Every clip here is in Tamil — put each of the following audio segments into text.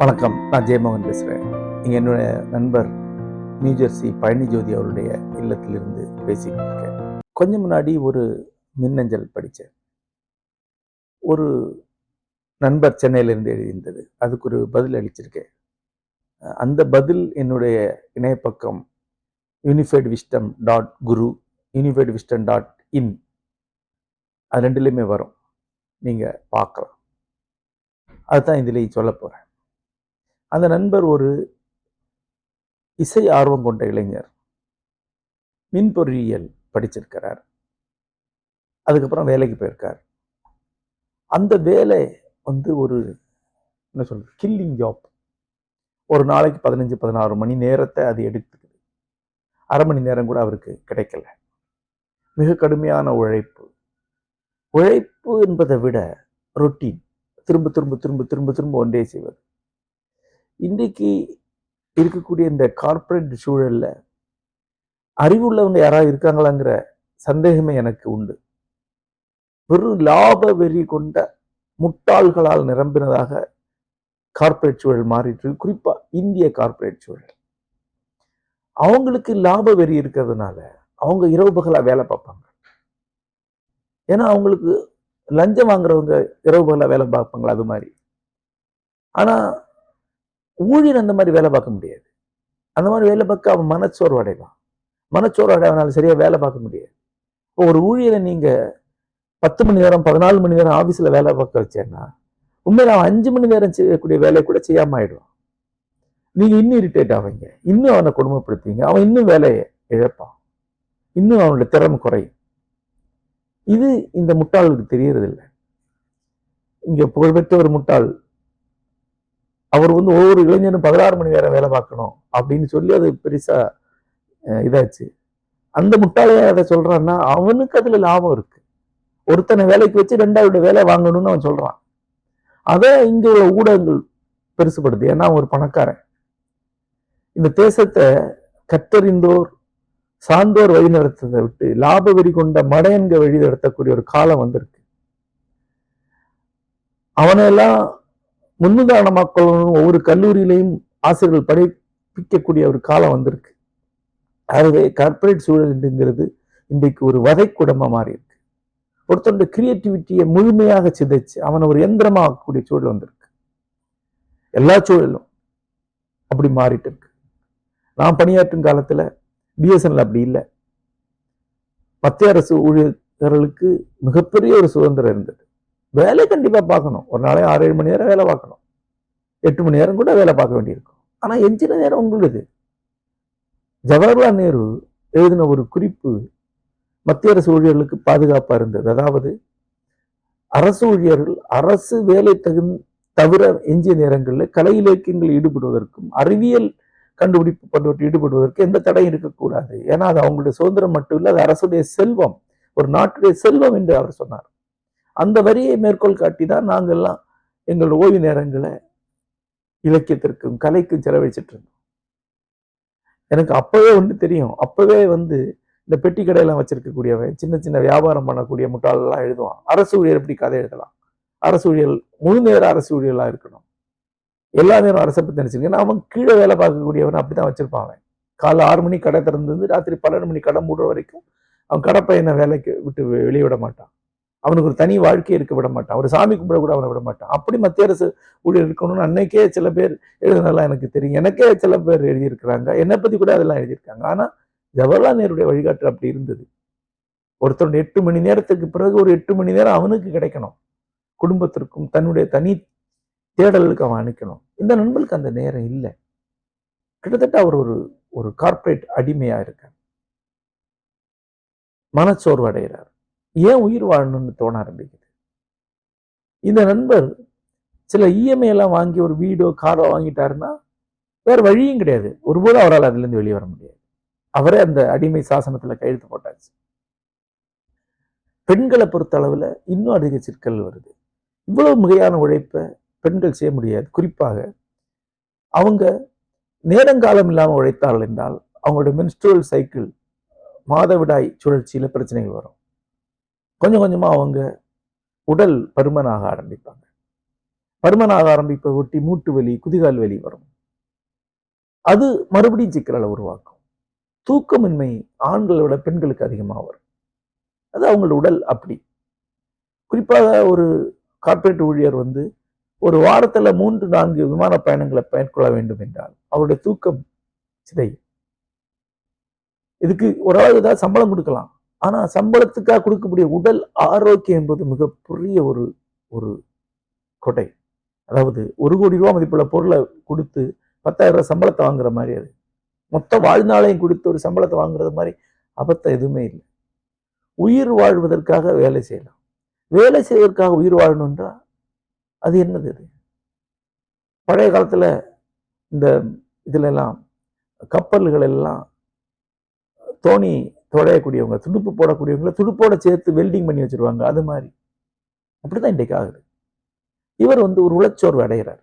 வணக்கம். நான் ஜெயமோகன் பேசுகிறேன் இங்கே என்னுடைய நண்பர் நியூஜெர்சி பழனி ஜோதி அவருடைய இல்லத்திலிருந்து பேசிக்கிட்டு இருக்கேன் கொஞ்சம் முன்னாடி ஒரு மின்னஞ்சல் படித்தேன். ஒரு நண்பர் சென்னையிலிருந்து எழுதியிருந்தது. அதுக்கு ஒரு பதில் அளிச்சிருக்கேன். அந்த பதில் என்னுடைய இணையப்பக்கம் unified wisdom dot guru unified wisdom dot in அது ரெண்டுலேயுமே வரும். நீங்கள் பார்க்கலாம். அதுதான் இதுலேயும் சொல்ல போகிறேன் அந்த நண்பர் ஒரு இசை ஆர்வம் கொண்ட இளைஞர். மின் பொறியியல் படிச்சிருக்கிறார். அதுக்கப்புறம் வேலைக்கு போயிருக்கார். அந்த வேலை வந்து ஒரு என்ன சொல்றது கில்லிங் ஜாப் ஒரு நாளைக்கு பதினஞ்சு பதினாறு மணி நேரத்தை அது எடுத்துக்குது. அரை மணி நேரம் கூட அவருக்கு கிடைக்கல. மிக கடுமையான உழைப்பு. உழைப்பு என்பதை விட ரொட்டீன் திரும்ப திரும்ப திரும்ப திரும்ப திரும்ப ஒன்றே செய்வது. இன்றைக்கு இருக்கக்கூடிய இந்த கார்ப்பரேட் சூழலில் அறிவுள்ளவங்க யாராவது இருக்காங்களாங்கிற சந்தேகமே எனக்கு உண்டு. வெறும் லாப வெறி கொண்ட முட்டாள்களால் நிரம்பினதாக கார்ப்பரேட் சூழல் மாறிட்டு குறிப்பாக குறிப்பா இந்திய கார்ப்பரேட் சூழல். அவங்களுக்கு லாப வெறி இருக்கிறதுனால அவங்க இரவு பகலா வேலை பார்ப்பாங்க. ஏன்னா அவங்களுக்கு லஞ்சம் வாங்குறவங்க இரவு பகலா வேலை பார்ப்பாங்களா? அது மாதிரி. ஆனா ஊழியர் அந்த மாதிரி வேலை பார்க்க முடியாது. அந்த மாதிரி வேலை பார்க்க அவன் மனச்சோர்வு அடைவான். மனச்சோர்வு அடைவனால சரியா வேலை பார்க்க முடியாது. இப்போ ஒரு ஊழியரை நீங்க பத்து மணி நேரம் பதினாலு மணி நேரம் ஆபீஸ்ல வேலை பார்க்க வச்சேன்னா உண்மையில அவன் அஞ்சு மணி நேரம் செய்யக்கூடிய வேலையை கூட செய்யாம ஆயிடுவான். நீங்க இன்னும் இரிட்டேட் ஆவீங்க. இன்னும் அவனை கொடுமைப்படுத்துவீங்க. அவன் இன்னும் வேலையை இழப்பான். இன்னும் அவனோட திறமை குறையும். இது இந்த முட்டாளுக்கு தெரியறதில்லை. இங்க புகழ்பெற்ற ஒரு முட்டாள் அவர் வந்து ஒவ்வொரு இளைஞனும் பதினாறு மணி நேரம் வேலை பார்க்கணும் அப்படின்னு சொல்லி அது பெருசா இதாச்சு. அந்த முட்டாளைய அதை சொல்றான்னா அவனுக்கு அதுல லாபம் இருக்கு. ஒருத்தனை வேலைக்கு வச்சு ரெண்டாவது வேலை வாங்கணும்னு அவன் சொல்றான். அதை இங்க உள்ள ஊடகங்கள் பெருசுபடுது. ஏன்னா அவன் ஒரு பணக்காரன். இந்த தேசத்தை கற்றறிந்தோர் சார்ந்தோர் வழி விட்டு லாப வெறி கொண்ட மடையன்க வழி நடத்தக்கூடிய ஒரு காலம் வந்திருக்கு. அவனையெல்லாம் முன்னுதாரணமாக்கணும் ஒவ்வொரு கல்லூரியிலையும் ஆசிரியர்கள் படிப்பிக்கக்கூடிய ஒரு காலம் வந்திருக்கு. ஆகவே கார்ப்பரேட் சூழல்ங்கிறது இன்றைக்கு ஒரு வதைக்குடமா மாறி இருக்கு ஒருத்தருடைய கிரியேட்டிவிட்டியை முழுமையாக சிதைச்சு அவனை ஒரு எந்திரமா சூழல் வந்திருக்கு. எல்லா சூழலும் அப்படி மாறிட்டு இருக்கு. நான் பணியாற்றும் காலத்தில் பிஎஸ்என்எல் அப்படி இல்லை. மத்திய அரசு ஊழியர்களுக்கு மிகப்பெரிய ஒரு சுதந்திரம் இருந்தது. வேலை கண்டிப்பா பார்க்கணும். ஒரு நாளே ஆறு ஏழு மணி நேரம் வேலை பார்க்கணும். எட்டு மணி நேரம் கூட வேலை பார்க்க வேண்டியிருக்கும். ஆனால் எஞ்சின நேரம் உங்களுது. ஜவஹர்லால் நேரு எழுதின ஒரு குறிப்பு மத்திய அரசு ஊழியர்களுக்கு பாதுகாப்பாக இருந்தது. அதாவது அரசு ஊழியர்கள் அரசு வேலை தகு தவிர எஞ்சிய நேரங்களில் கலை இலக்கியங்களில் ஈடுபடுவதற்கும் அறிவியல் கண்டுபிடிப்பு போன்றவற்றில் ஈடுபடுவதற்கு எந்த தடையும் இருக்கக்கூடாது. ஏன்னா அது அவங்களுடைய சுதந்திரம் மட்டும் இல்லை அது அரசுடைய செல்வம். ஒரு நாட்டுடைய செல்வம் என்று அவர் சொன்னார். அந்த வரியை மேற்கோள் காட்டி தான் நாங்கெல்லாம் எங்கள் ஓய்வு நேரங்களை இலக்கியத்திற்கும் கலைக்கும் செலவழிச்சிட்டு இருந்தோம். எனக்கு அப்பவே ஒன்று தெரியும். அப்பவே வந்து இந்த பெட்டி கடையெல்லாம் வச்சிருக்கக்கூடியவன் சின்ன சின்ன வியாபாரம் பண்ணக்கூடிய முட்டாளெல்லாம் எழுதுவான். அரசு ஊழியர் எப்படி கதை எழுதலாம்? அரசு ஊழியர் முழு நேர அரசு ஊழியர்களா இருக்கணும்? எல்லா நேரம் அரசை பத்தி நினைச்சிருக்கேன். அவன் கீழே வேலை பார்க்கக்கூடியவன் அப்படிதான் வச்சிருப்பான் காலை ஆறு மணி கடை திறந்து ராத்திரி பன்னெண்டு மணி கடை மூடுற வரைக்கும் அவன் கடை வேலைக்கு விட்டு வெளியிட விட மாட்டான். அவனுக்கு ஒரு தனி வாழ்க்கையை இருக்க விட மாட்டான். ஒரு சாமி கும்பிட கூட அவனை விட மாட்டான். அப்படி மத்திய அரசு ஊழியர் இருக்கணும்னு அன்னைக்கே சில பேர் எழுதுனதெல்லாம் எனக்கு தெரியும். எனக்கே சில பேர் எழுதியிருக்கிறாங்க. என்னை பற்றி கூட அதெல்லாம் எழுதியிருக்காங்க. ஆனால் ஜவஹர்லால் நேருடைய வழிகாட்டு அப்படி இருந்தது. ஒருத்தருடைய எட்டு மணி நேரத்துக்கு பிறகு ஒரு எட்டு மணி நேரம் அவனுக்கு கிடைக்கணும். குடும்பத்திற்கும் தன்னுடைய தனி தேடலுக்கு அவன் அனுக்கணும். இந்த நண்பனுக்கு அந்த நேரம் இல்லை. கிட்டத்தட்ட அவர் ஒரு ஒரு கார்ப்பரேட் அடிமையா இருக்கார். மனச்சோர்வு அடைகிறார். ஏன் உயிர் வாழணும்னு தோண ஆரம்பிக்குது. இந்த நண்பர் சில இஎம்ஐ எல்லாம் வாங்கி ஒரு வீடோ காரோ வாங்கிட்டாருன்னா வேற வழியும் கிடையாது. ஒருபோதும் அவரால் அதுல இருந்து வெளியே வர முடியாது. அவரே அந்த அடிமை சாசனத்துல கையெழுத்து போட்டாச்சு. பெண்களை பொறுத்த அளவுல இன்னும் அதிக சிக்கல் வருது. இவ்வளவு மிகையான உழைப்பை பெண்கள் செய்ய முடியாது. குறிப்பாக அவங்க நேரங்காலம் இல்லாமல் உழைத்தார்கள் என்றால் அவங்களோட மென்ஸ்ட்ரல் சைக்கிள் மாதவிடாய் சுழற்சியில பிரச்சனைகள் வரும். கொஞ்சம் கொஞ்சமா அவங்க உடல் பருமனாக ஆரம்பிப்பாங்க. பருமனாக ஆரம்பிப்பை ஒட்டி மூட்டு வலி குதிகால் வலி வரும். அது மறுபடியும் சிக்கலை உருவாக்கும். தூக்கமின்மை ஆண்களை விட பெண்களுக்கு அதிகமாக வரும். அது அவங்களோட உடல் அப்படி. குறிப்பாக ஒரு கார்ப்பரேட் ஊழியர் வந்து ஒரு வாரத்துல மூன்று நான்கு விமான பயணங்களை மேற்கொள்ள வேண்டும் என்றால் அவருடைய தூக்கம் சிதையும். இதுக்கு ஓரளவு ஏதாவது சம்பளம் கொடுக்கலாம். ஆனால் சம்பளத்துக்காக கொடுக்கக்கூடிய உடல் ஆரோக்கியம் என்பது மிகப்பெரிய ஒரு ஒரு கொடை. அதாவது ஒரு கோடி ரூபா மதிப்புள்ள பொருளை கொடுத்து பத்தாயிரம் ரூபா சம்பளத்தை வாங்குற மாதிரி அது. மொத்த வாழ்நாளையும் கொடுத்து ஒரு சம்பளத்தை வாங்குறது மாதிரி அபத்தம் எதுவுமே இல்லை. உயிர் வாழ்வதற்காக வேலை செய்யலாம். வேலை செய்வதற்காக உயிர் வாழணுன்றா அது என்னது அது பழைய காலத்தில் இந்த இதுலெல்லாம் கப்பல்கள் எல்லாம் தோணி தொடையக்கூடியவங்க துடுப்பு போடக்கூடியவங்களை துடுப்போட சேர்த்து வெல்டிங் பண்ணி வச்சுருவாங்க அது மாதிரி. அப்படிதான் இன்றைக்கு ஆகுது. இவர் வந்து ஒரு உளச்சோர்வு அடைகிறார்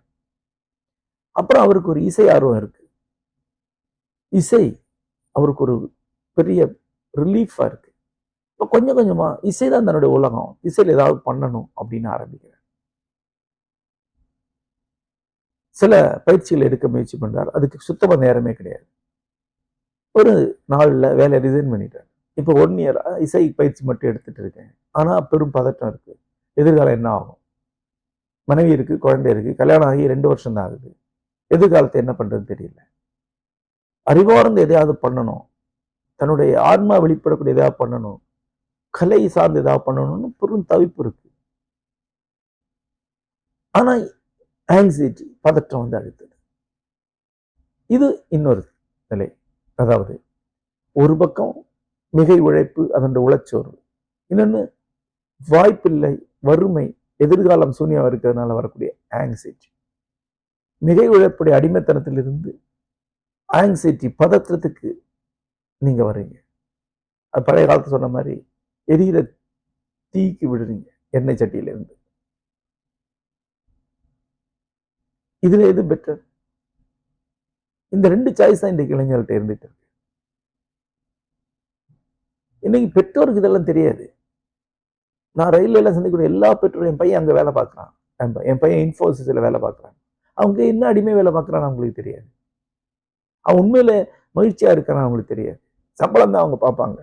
அப்புறம் அவருக்கு ஒரு இசை ஆர்வம் இருக்கு. இசை அவருக்கு ஒரு பெரிய ரிலீஃபாக இருக்கு. இப்போ கொஞ்சம் கொஞ்சமா இசை தான் தன்னுடைய உலகம். இசையில் ஏதாவது பண்ணணும் அப்படின்னு ஆரம்பிக்கிறார். சில பயிற்சிகள் எடுக்க முயற்சி பண்ணுறார் அதுக்கு சுத்தமாக நேரமே கிடையாது. ஒரு நாள்ல வேலையை ரிசைன் பண்ணிட்டேன். இப்போ ஒன் இயர் இசை பயிற்சி மட்டும் எடுத்துட்டு இருக்கேன். ஆனா பெரும் பதட்டம் இருக்கு. எதிர்காலம் என்ன ஆகும்? மனைவி இருக்கு குழந்தை இருக்கு கல்யாணம் ஆகி ரெண்டு வருஷம் தான் ஆகுது. எதிர்காலத்தை என்ன பண்ணுறதுன்னு தெரியல. அறிவார்ந்து எதையாவது பண்ணணும். தன்னுடைய ஆன்மா வெளிப்படக்கூடிய எதையாவது பண்ணணும். கலை சார்ந்து எதாவது பண்ணணும்னு பெரும் தவிப்பு இருக்கு. ஆனா ஆங்ஸைட்டி பதற்றம் வந்து அழுத்தது. இது இன்னொரு நிலை. அதாவது ஒரு பக்கம் மிகை உழைப்பு அதன் உழைச்சோர்வு இன்னொன்று வாய்ப்பில்லை வறுமை எதிர்காலம் சூன்யம் இருக்கிறதுனால வரக்கூடிய ஆங்ஸைட்டி மிகை உழைப்புடைய அடிமைத்தனத்திலிருந்து ஆங்ஸைட்டி பதற்றத்துக்கு நீங்கள் வர்றீங்க. அது பழைய காலத்தில் சொன்ன மாதிரி எரியிற தீக்கு விடுறீங்க எண்ணெய் சட்டியிலேருந்து. இதில் எது பெட்டர் இந்த ரெண்டு சாய்ஸ் தான் இன்றைக்கு இளைஞர்கள்ட்ட இருந்துட்டு இருக்கு. இன்னைக்கு பெற்றோருக்கு இதெல்லாம் தெரியாது. நான் ரயில்ல எல்லாம் சந்திக்கக்கூடிய எல்லா பெற்றோரும் என் பையன் அங்கே வேலை பார்க்கறான். என் பையன் இன்ஃபோசிஸில் வேலை பார்க்குறான். அவங்க என்ன அடிமை வேலை பார்க்குறான்னு அவங்களுக்கு தெரியாது. அவன் உண்மையில் மகிழ்ச்சியாக இருக்கான்னு அவங்களுக்கு தெரியாது. சம்பளம் தான் அவங்க பார்ப்பாங்க.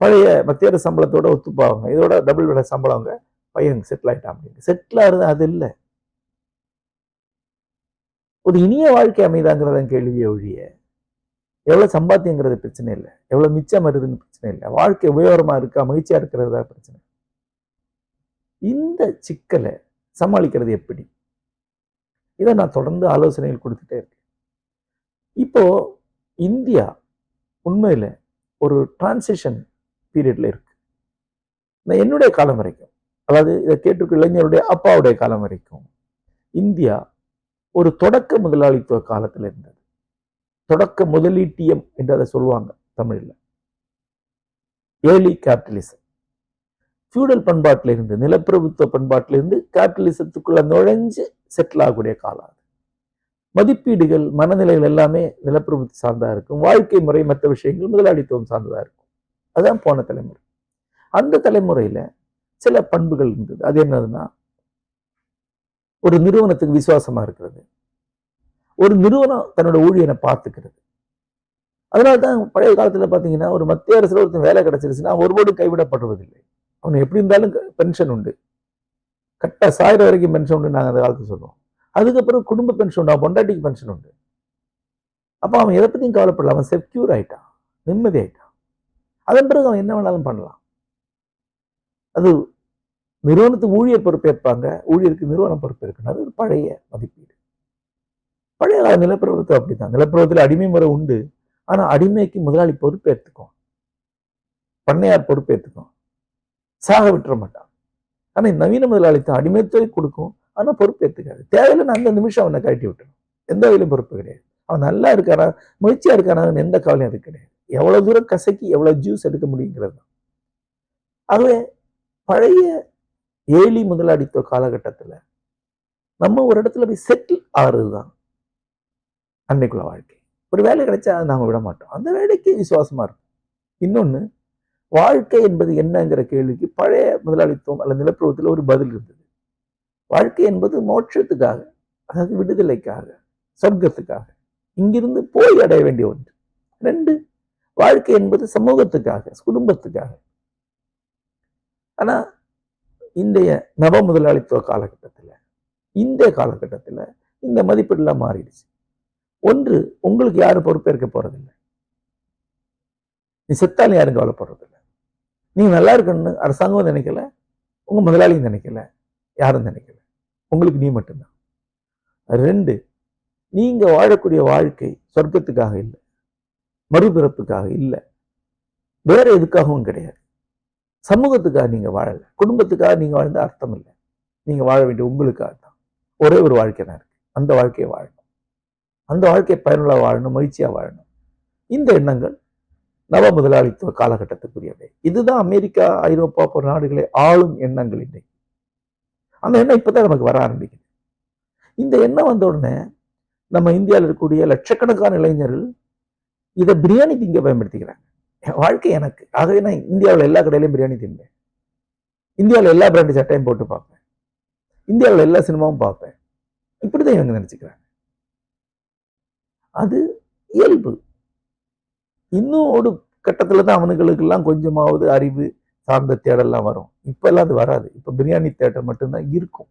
பழைய மத்திய அரசு சம்பளத்தோட ஒத்துப்பாங்க. இதோட டபுள் வேலை சம்பளம் அவங்க பையன் செட்டில் ஆகிட்டான் அப்படின்னு. செட்டில் ஆகுறது அது இல்லை. ஒரு இனிய வாழ்க்கை அமைதாங்கிறதான் கேள்வியை ஒழிய எவ்வளோ சம்பாத்தியங்கிறது பிரச்சனை இல்லை. எவ்வளோ மிச்சம் வருதுன்னு பிரச்சனை இல்லை. வாழ்க்கை உபயோகமாக இருக்கா மகிழ்ச்சியாக இருக்கிறதா பிரச்சனை இந்த சிக்கலை சமாளிக்கிறது எப்படி? இதை நான் தொடர்ந்து ஆலோசனைகள் கொடுத்துட்டே இருக்கேன். இப்போ இந்தியா உண்மையில் ஒரு டிரான்சிஷன் பீரியடில் இருக்கு. நான் என்னுடைய காலம் வரைக்கும் அதாவது இதை கேட்டிருக்க இளைஞருடைய அப்பாவுடைய காலம் வரைக்கும் இந்தியா ஒரு தொடக்க முதலாளித்துவ காலத்தில் இருந்தது. தொடக்க முதலீட்டியம் என்று அதை சொல்லுவாங்க தமிழில். ஏர்லி கேபிட்டலிசம் ஃபியூடல் பண்பாட்டிலிருந்து நிலப்பிரபுத்துவ பண்பாட்டிலிருந்து கேபிட்டலிசத்துக்குள்ள நுழைஞ்சு செட்டில் ஆகக்கூடிய காலம் அது. மதிப்பீடுகள் மனநிலைகள் எல்லாமே நிலப்பிரபுத்து சார்ந்தா இருக்கும். வாழ்க்கை முறை மற்ற விஷயங்கள் முதலாளித்துவம் சார்ந்ததா இருக்கும். அதுதான் போன தலைமுறை. அந்த தலைமுறையில சில பண்புகள் இருந்தது. அது என்னதுன்னா ஒரு நிறுவனத்துக்கு விசுவாசமா இருக்கிறது. ஒரு நிறுவனம் தன்னோட ஊழியனை பார்த்துக்கிறது. அதனால தான் பழைய காலத்துல பார்த்தீங்கன்னா ஒரு மத்திய அரசில் ஒருத்தன் வேலை கிடச்சிருச்சுன்னா ஒருபோடு கைவிடப்படுவதில்லை. அவன் எப்படி இருந்தாலும் பென்ஷன் உண்டு. கரெக்டாக சாயிரம் வரைக்கும் பென்ஷன் உண்டு நாங்கள் அந்த காலத்தில் சொல்லுவோம். அதுக்கப்புறம் குடும்ப பென்ஷன் உண்டு அவன் பொண்டாட்டிக்கு பென்ஷன் உண்டு. அப்போ அவன் எதை பற்றியும் கவலைப்படல அவன் செக்யூர் ஆயிட்டான். நிம்மதி ஆயிட்டான். அதன் பிறகு அவன் என்ன வேணாலும் பண்ணலாம். அது நிறுவனத்துக்கு ஊழியர் பொறுப்பேற்பாங்க ஊழியருக்கு நிறுவனம் பொறுப்பேற்கணும் அது ஒரு பழைய மதிப்பீடு. பழைய நிலப்பிரபுத்தம் அப்படிதான் அப்படித்தான். அடிமை முறை உண்டு. ஆனா அடிமைக்கு முதலாளி பொறுப்பேற்றுக்கும் பண்ணையார் பொறுப்பேற்றுக்கும் சாக விட்டுற மாட்டான். ஆனா நவீன முதலாளித்துவம் அடிமைத்துறை கொடுக்கும். ஆனால் பொறுப்பேற்றுக்காது தேவையில்லைன்னு அந்த நிமிஷம் அவனை கழட்டி விட்டுரும் எந்த வகையிலும் பொறுப்பு கிடையாது. அவன் நல்லா இருக்கானா முயற்சியாக இருக்கானான்னு எந்த கவலையும் அது கிடையாது. எவ்வளவு தூரம் கசக்கி எவ்வளவு ஜூஸ் எடுக்க முடியுங்கிறது தான். ஆகவே பழைய ஏழி முதலாளித்துவ காலகட்டத்துல நம்ம ஒரு இடத்துல போய் செட்டில் ஆகிறது தான் அன்னைக்குள்ள வாழ்க்கை. ஒரு வேலை கிடைச்சா அதை நாம விட மாட்டோம். அந்த வேலைக்கு விசுவாசமா இருக்கும் இன்னொன்னு வாழ்க்கை என்பது என்னங்கிற கேள்விக்கு பழைய முதலாளித்துவம் அல்லது நிலப்பருவத்தில் ஒரு பதில் இருந்தது. வாழ்க்கை என்பது மோட்சத்துக்காக அதாவது விடுதலைக்காக சொர்க்கத்துக்காக இங்கிருந்து போய் அடைய வேண்டிய ஒன்று. ரெண்டு வாழ்க்கை என்பது சமூகத்துக்காக குடும்பத்துக்காக. ஆனா இன்றைய நவ முதலாளித்துவ காலகட்டத்தில் இந்த காலகட்டத்தில் இந்த மதிப்பீடுலாம் மாறிடுச்சு. ஒன்று உங்களுக்கு யாரும் பொறுப்பேற்க போறதில்லை. நீ செத்தாலும் யாரும் கவலைப்படுறதில்லை. நீ நல்லா இருக்கணும்னு அரசாங்கம் நினைக்கல உங்க முதலாளியும் நினைக்கல யாரும் நினைக்கல. உங்களுக்கு நீ மட்டும்தான். ரெண்டு நீங்க வாழக்கூடிய வாழ்க்கை சொர்க்கத்துக்காக இல்லை மறுபிறப்புக்காக இல்லை. வேற எதுக்காகவும் கிடையாது. சமூகத்துக்காக நீங்க வாழலை. குடும்பத்துக்காக நீங்க வாழ்ந்த அர்த்தம் இல்லை நீங்கள் வாழ வேண்டிய உங்களுக்காக தான். ஒரே ஒரு வாழ்க்கை தான் இருக்கு. அந்த வாழ்க்கையை வாழணும். அந்த வாழ்க்கையை பயனுள்ள வாழணும் மகிழ்ச்சியா வாழணும். இந்த எண்ணங்கள் நவ முதலாளித்துவ காலகட்டத்துக்குரியவை. இதுதான் அமெரிக்கா ஐரோப்பா போன்ற நாடுகளை ஆளும் எண்ணங்கள் இன்றைக்கு அந்த எண்ணம் இப்போதான் நமக்கு வர ஆரம்பிக்குது. இந்த எண்ணம் வந்த உடனே நம்ம இந்தியாவில் இருக்கக்கூடிய லட்சக்கணக்கான இளைஞர்கள் இதை பிரியாணி திங்க பயன்படுத்திக்கிறாங்க. என் வாழ்க்கை எனக்கு. ஆகவே நான் இந்தியாவில் எல்லா கடையிலையும் பிரியாணி தின்பேன். இந்தியாவில் எல்லா பிராண்டு சட்டையும் போட்டு பார்ப்பேன். இந்தியாவில் எல்லா சினிமாவும் பார்ப்பேன். இப்படி தான் இவங்க நினச்சிக்கிறாங்க. அது இயல்பு. இன்னும் ஒரு கட்டத்தில் தான் அவனுங்களுக்கெல்லாம் கொஞ்சமாவது அறிவு சார்ந்த தேடல்லாம் வரும். இப்போல்லாம் அது வராது. இப்போ பிரியாணி தேட்டர் மட்டும்தான் இருக்கும்.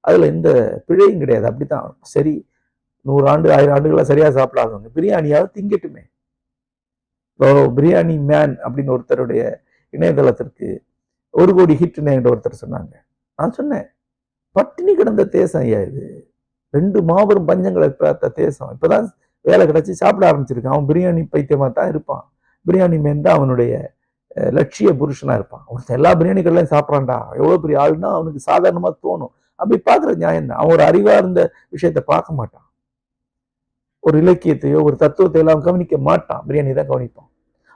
அதில் எந்த பிழையும் கிடையாது. அப்படித்தான். சரி நூறு ஆண்டு ஆயிரம் ஆண்டுகளாக சரியாக சாப்பிடாதவங்க. பிரியாணியாவது திங்கட்டுமே. பிரியாணி மேன் அப்படின்னு ஒருத்தருடைய இணையதளத்திற்கு ஒரு கோடி ஹிட் என்ற ஒருத்தர் சொன்னாங்க. நான் சொன்னேன் பட்டினி கிடந்த தேசம் ஐயா இது? ரெண்டு மாபெரும் பஞ்சங்களை பார்த்த தேசம். இப்போதான் வேலை கிடச்சி சாப்பிட ஆரம்பிச்சிருக்கான். அவன் பிரியாணி பைத்தியமாக தான் இருப்பான். பிரியாணி மேன் தான் அவனுடைய லட்சிய புருஷனாக இருப்பான். ஒருத்தன் எல்லா பிரியாணி கடையிலையும் சாப்பிட்றான்டா. எவ்வளோ பெரிய ஆளுன்னா அவனுக்கு சாதாரணமாக தோணும். அப்படி பார்க்குற நியாயம் தான். அவன் ஒரு அறிவாக இருந்த விஷயத்த பார்க்க மாட்டான். ஒரு இலக்கியத்தையோ ஒரு தத்துவத்தை எல்லாம் கவனிக்க மாட்டான். பிரியாணி தான் கவனிப்பான்.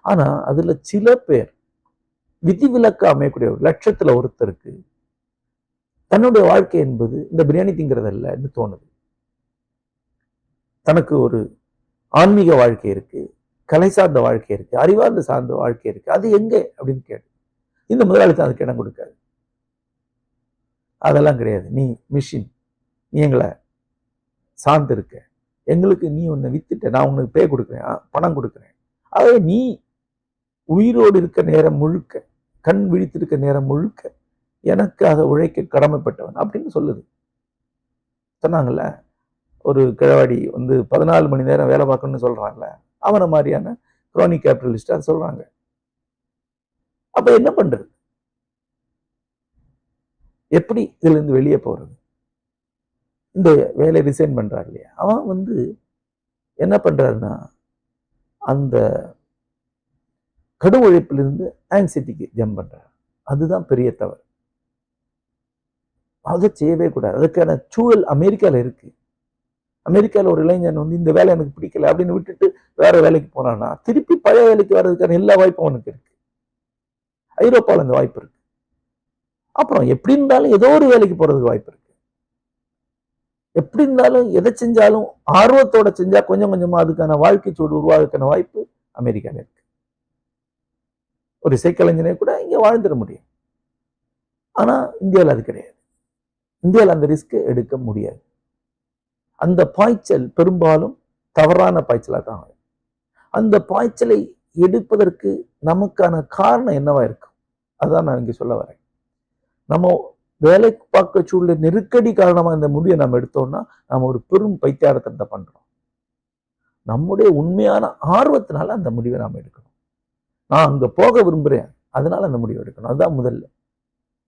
ஆனா அதுல சில பேர் விதிவிலக்கு அமையக்கூடிய ஒரு லட்சத்துல ஒருத்தருக்கு தன்னுடைய வாழ்க்கை என்பது இந்த பிரியாணி திங்கிறதல்ல என்று தோணுது. தனக்கு ஒரு ஆன்மீக வாழ்க்கை இருக்கு கலை சார்ந்த வாழ்க்கை இருக்கு அறிவார்ந்த சார்ந்த வாழ்க்கை இருக்கு. அது எங்க? அப்படின்னு கேட்டு இந்த முதலாளித்தான் அதுக்கு இடம் கொடுக்காது. அதெல்லாம் கிடையாது. நீ மிஷின் நீ எங்களை சார்ந்து இருக்க எங்களுக்கு நீ உன்னை வித்துட்ட நான் உனக்கு பே கொடுக்குறேன் ஆ, பணம் கொடுக்குறேன். ஆகவே நீ உயிரோடு இருக்க நேரம் முழுக்க கண் விழித்திருக்க நேரம் முழுக்க எனக்காக உழைக்க கடமைப்பட்டவன் அப்படின்னு சொல்லுது. சொன்னாங்கல்ல ஒரு கிழவாடி வந்து பதினாலு மணி நேரம் வேலை பார்க்கணும்னு சொல்றான்ல அவனை மாதிரியான குரோனிக் கேபிட்டலிஸ்டா சொல்றாங்க. அப்போ என்ன பண்றது? எப்படி இதுலேருந்து வெளியே போகிறது இந்த வேலையை ரிசைன் பண்ணுறாரு இல்லையா அவன் வந்து என்ன பண்றாருன்னா அந்த கடும் உழைப்பிலிருந்து ஆன்சைட்டிக்கு ஜம்ப் பண்றாரு. அதுதான் பெரிய தவறு. அதை செய்யவே கூடாது. அதுக்கான சூழல் அமெரிக்காவில் இருக்கு. அமெரிக்காவில் ஒரு இளைஞன் வந்து இந்த வேலை எனக்கு பிடிக்கல அப்படின்னு விட்டுட்டு வேற வேலைக்கு போனான்னா திருப்பி பழைய வேலைக்கு வர்றதுக்கான எல்லா வாய்ப்பும் அவனுக்கு இருக்கு. ஐரோப்பால இந்த வாய்ப்பு இருக்கு. அப்புறம் எப்படி இருந்தாலும் ஏதோ ஒரு வேலைக்கு போகிறதுக்கு வாய்ப்பு இருக்கு. எப்படி இருந்தாலும் எதை செஞ்சாலும் ஆர்வத்தோட செஞ்சா கொஞ்சம் கொஞ்சமா அதுக்கான வாழ்க்கை சூடு உருவாகிறதுக்கான வாய்ப்பு அமெரிக்காவில் இருக்கு. ஒரு இசைக்கலைஞனே கூட இங்க வாழ்ந்துட முடியும். ஆனா இந்தியாவில் அது கிடையாது. இந்தியாவில் அந்த ரிஸ்க் எடுக்க முடியாது. அந்த பாய்ச்சல் பெரும்பாலும் தவறான பாய்ச்சலாக தான் ஆகும். அந்த பாய்ச்சலை எடுப்பதற்கு நமக்கான காரணம் என்னவா இருக்கும்? அதான் நான் இங்கே சொல்ல வரேன். நம்ம வேலை பார்க்க சூழ்நிலை நெருக்கடி காரணமாக இந்த முடிவை நம்ம எடுத்தோம்னா நம்ம ஒரு பெரும் பைத்தியாரத்தனத்தை பண்ணுறோம் நம்முடைய உண்மையான ஆர்வத்தினால அந்த முடிவை நாம் எடுக்கணும். நான் அங்கே போக விரும்புகிறேன் அதனால அந்த முடிவை எடுக்கணும். அதுதான் முதல்ல.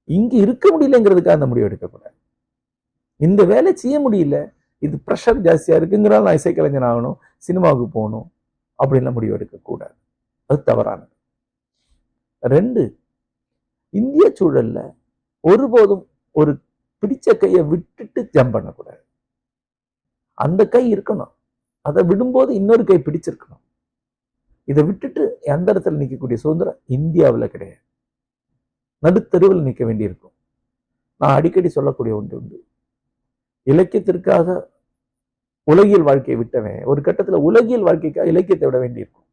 இங்கே இருக்க முடியலங்கிறதுக்காக அந்த முடிவு எடுக்கக்கூடாது. இந்த வேலை செய்ய முடியல. இது ப்ரெஷர் ஜாஸ்தியாக இருக்குங்கிறனால நான் இசைக்கலைஞன் ஆகணும். சினிமாவுக்கு போகணும். அப்படின்லாம் முடிவு எடுக்கக்கூடாது. அது தவறானது. ரெண்டு இந்திய சூழலில் ஒருபோதும் ஒரு பிடிச்ச கையை விட்டுட்டு ஜம்ப் பண்ணக்கூடாது. அந்த கை இருக்கணும். அதை விடும்போது இன்னொரு கை பிடிச்சிருக்கணும். இதை விட்டுட்டு எந்த இடத்துல நிற்கக்கூடிய சுதந்திரம்? இந்தியாவில் கிடையாது. நடுத்தெருவில் நிற்க வேண்டியிருக்கும். நான் அடிக்கடி சொல்லக்கூடிய ஒன்று உண்டு. இலக்கியத்திற்காக உலகியல் வாழ்க்கையை விட்டவன் ஒரு கட்டத்துல உலகியல் வாழ்க்கைக்காக இலக்கியத்தை விட வேண்டியிருக்கும்.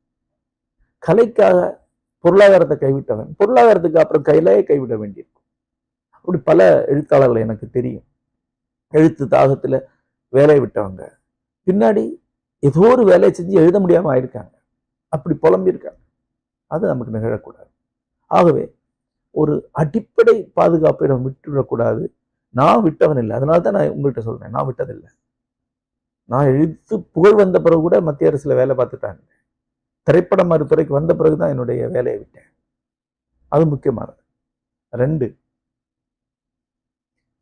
கலைக்காக பொருளாதாரத்தை கைவிட்டவன் பொருளாதாரத்துக்கு அப்புறம் கையிலேயே கைவிட வேண்டியிருக்கும். அப்படி பல எழுத்தாளர்கள் எனக்கு தெரியும். எழுத்து தாகத்தில் வேலையை விட்டவங்க. பின்னாடி ஏதோ ஒரு வேலையை செஞ்சு எழுத முடியாமல் ஆயிருக்காங்க. அப்படி புலம்பியிருக்காங்க. அது நமக்கு நிகழக்கூடாது. ஆகவே ஒரு அடிப்படை பாதுகாப்பை நம்ம விட்டுவிடக்கூடாது. நான் விட்டவன் இல்லை. அதனால தான் நான் உங்கள்கிட்ட சொல்கிறேன் நான் விட்டதில்லை. நான் எழுத்து புகழ் வந்த பிறகு கூட மத்திய அரசில் வேலை பார்த்துட்டாங்க. திரைப்பட மறுத்துறைக்கு வந்த பிறகு தான் என்னுடைய வேலையை விட்டேன். அது முக்கியமானது. ரெண்டு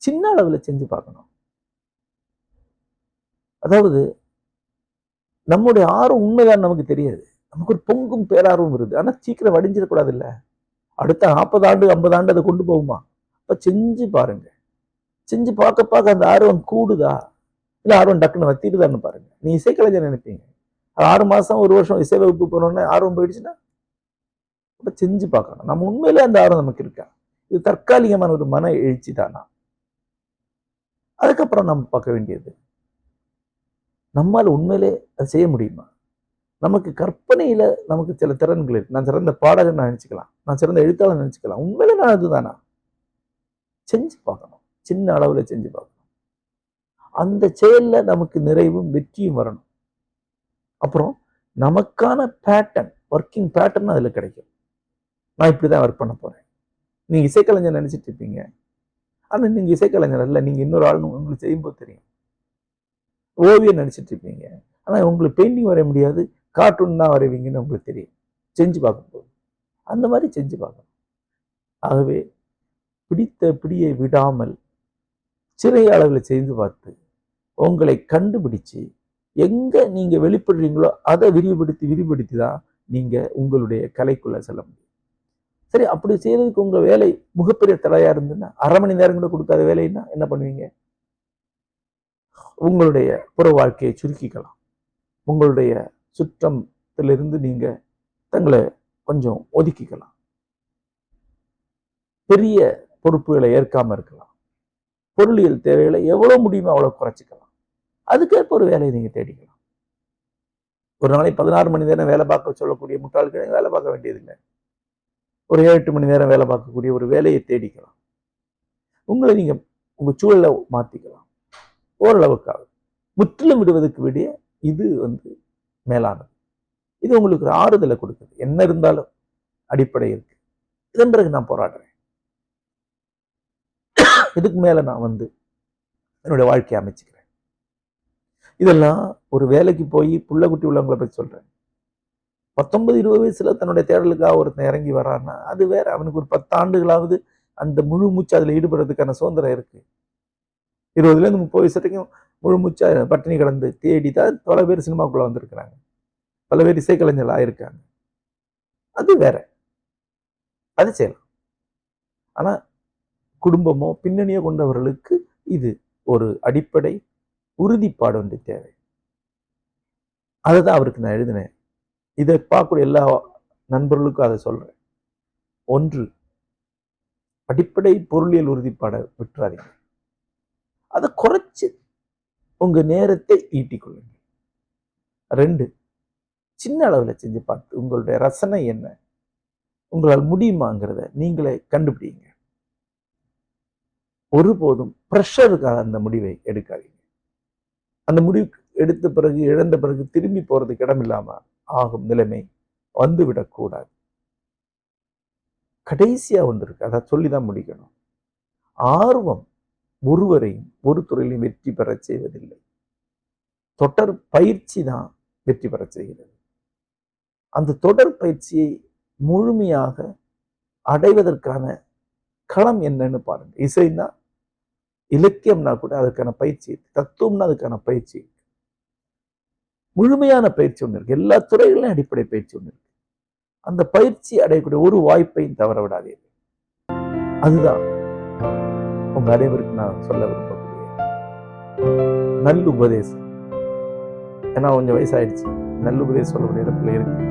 சின்ன அளவில் செஞ்சு பார்க்கணும். அதாவது நம்முடைய ஆர்வம் உண்மைதான் நமக்கு தெரியாது. நமக்கு ஒரு பொங்கும் பேரார்வம் இருக்குது ஆனா சீக்கிரம் வடிஞ்சிடக்கூடாது இல்ல அடுத்த நாற்பது ஆண்டு ஐம்பது ஆண்டு அதை கொண்டு போகுமா? அப்ப செஞ்சு பாருங்க. செஞ்சு பார்க்க பார்க்க அந்த ஆர்வம் கூடுதா? இல்லை ஆர்வம் டக்குன்னு வத்திடுதான்னு பாருங்க. நீ இசைக்கலைஞர் நினைப்பீங்க. ஆறு மாசம் ஒரு வருஷம் இசை வகுப்பு போனோடனே ஆர்வம் போயிடுச்சுன்னா அப்ப செஞ்சு பார்க்கணும். நம்ம உண்மையிலே அந்த ஆர்வம் நமக்கு இருக்கா? இது தற்காலிகமான ஒரு மன எழுச்சி தானா? அதுக்கப்புறம் நம்ம பார்க்க வேண்டியது நம்மால் உண்மையிலே அதை செய்ய முடியுமா? நமக்கு கற்பனையில நமக்கு சில திறன்கள் இருக்கு. நான் சிறந்த பாடகன் நான் நினச்சிக்கலாம். நான் சிறந்த எழுத்தாளர் நினச்சிக்கலாம். உண்மையிலே நான் அதுதானா? செஞ்சு பார்க்கணும். சின்ன அளவுல செஞ்சு பார்க்கணும். அந்த செயல்ல நமக்கு நிறைவும் வெற்றியும் வரணும். அப்புறம் நமக்கான பேட்டர்ன் ஒர்க்கிங் பேட்டர்ன் அதுல கிடைக்கும். நான் இப்படிதான் ஒர்க் பண்ண போறேன். நீங்க இசைக்கலைஞர் நினைச்சிட்டு இருப்பீங்க. ஆனால் நீங்கள் இசைக்கலைஞர் அல்ல நீங்கள் இன்னொரு ஆள் உங்களுக்கு செய்யும்போது தெரியும். ஓவியம் நடிச்சிட்டு இருப்பீங்க. ஆனால் உங்களுக்கு பெயிண்டிங் வரைய முடியாது கார்ட்டூன் தான் வரைவீங்கன்னு உங்களுக்கு தெரியும். செஞ்சு பார்க்கும்போது. அந்த மாதிரி செஞ்சு பார்க்கணும். ஆகவே பிடித்த பிடியை விடாமல் சிறிய அளவில் செய்து பார்த்து உங்களை கண்டுபிடிச்சு எங்கே நீங்கள் வெளிப்படுறீங்களோ அதை விரிவுபடுத்தி விரிவுபடுத்தி தான் நீங்கள் உங்களுடைய கலைக்குள்ளே செல்ல முடியும். சரி அப்படி செய்யறதுக்கு உங்க வேலை மிகப்பெரிய தடையா இருந்ததுன்னா அரை மணி நேரம் கூட கொடுக்காத வேலைன்னா என்ன பண்ணுவீங்க? உங்களுடைய புற வாழ்க்கையை சுருக்கிக்கலாம். உங்களுடைய சுற்றத்திலிருந்து நீங்க தங்களை கொஞ்சம் ஒதுக்கிக்கலாம். பெரிய பொறுப்புகளை ஏற்காம இருக்கலாம். பொருளியல் தேவைகளை எவ்வளவு முடியுமோ அவ்வளவு குறைச்சிக்கலாம். அதுக்கேற்ப ஒரு வேலையை நீங்க தேடிக்கலாம். ஒரு நாளைக்கு பதினாறு மணி நேரம் வேலை பார்க்க சொல்லக்கூடிய முட்டாள்களை வேலை பார்க்க வேண்டியதில்லை. ஒரு ஏழு எட்டு மணி நேரம் வேலை பார்க்கக்கூடிய ஒரு வேலையை தேடிக்கலாம். உங்களை நீங்கள் உங்கள் சூழலை மாற்றிக்கலாம் ஓரளவுக்காக முற்றிலும் விடுவதற்கு விடிய இது வந்து மேலானது. இது உங்களுக்கு ஒரு ஆறுதலை கொடுக்குது. என்ன இருந்தாலும் அடிப்படை இருக்கு. இதன் பிறகு நான் போராடுறேன். இதுக்கு மேலே நான் வந்து என்னுடைய வாழ்க்கையை அமைச்சுக்கிறேன். இதெல்லாம் ஒரு வேலைக்கு போய் புள்ள குட்டி உள்ளவங்களை பற்றி சொல்கிறேன் பத்தொன்பது இருபது வயசுல தன்னுடைய தேடலுக்காக ஒருத்தன் இறங்கி வர்றான்னா அது வேற. அவனுக்கு ஒரு பத்தாண்டுகளாவது அந்த முழு மூச்சு அதில் ஈடுபடுறதுக்கான சுதந்திரம் இருக்கு. இருபதுலேருந்து முப்பது வயசு வரைக்கும் முழு மூச்சா பட்டினி கடந்து தேடி தான் பல பேர் சினிமாக்குள்ள வந்திருக்கிறாங்க. பல பேர் இசைக்கலைஞர்கள் ஆயிருக்காங்க. அது வேற. அது செய்யலாம். ஆனால் குடும்பமோ பின்னணியோ கொண்டவர்களுக்கு இது ஒரு அடிப்படை உறுதிப்பாடு ஒன்று தேவை. அதை தான் அவருக்கு நான் எழுதினேன். இதை பார்க்கக்கூடிய எல்லா நண்பர்களுக்கும் அதை சொல்கிறேன் ஒன்று அடிப்படை பொருளியல் உறுதிப்பாடை விட்டுறாதீங்க. அதை குறைச்சி உங்கள் நேரத்தை ஈட்டிக் கொள்ளுங்க ரெண்டு சின்ன அளவில் செஞ்சு பார்த்து உங்களுடைய ரசனை என்ன? உங்களால் முடியுமாங்கிறத நீங்களே கண்டுபிடிங்க. ஒருபோதும் ப்ரெஷருக்காக அந்த முடிவை எடுக்காதீங்க. அந்த முடிவு எடுத்த பிறகு இழந்த பிறகு திரும்பி போகிறதுக்கு இடம் இல்லாமல் ஆகும் நிலைமை வந்துவிடக்கூடாது. கடைசியா ஒன்று அதை அதை சொல்லிதான் முடிக்கணும். ஆர்வம் ஒருவரையும் ஒரு துறையிலையும் வெற்றி பெறச் செய்வதில்லை. தொடர் பயிற்சி தான் வெற்றி பெறச் செய்கிறது. அந்த தொடர் பயிற்சியை முழுமையாக அடைவதற்கான களம் என்னன்னு பாருங்கள் இசைன்னா இலக்கியம்னா கூட அதுக்கான பயிற்சி தத்துவம்னா அதுக்கான பயிற்சி. முழுமையான பயிற்சி ஒன்று இருக்குது எல்லா துறைகளிலும் அடிப்படை பயிற்சி ஒன்று இருக்கு. அந்த பயிற்சி அடையக்கூடிய ஒரு வாய்ப்பையும் தவற விடாதீர்கள். அதுதான் உங்க அனைவருக்கு நான் சொல்ல விரும்பக்கூடிய நல்ல உபதேசம். ஏன்னா கொஞ்சம் வயசாயிடுச்சு. நல்ல உபதேசம் சொல்லக்கூடிய இடத்துல இருக்கு.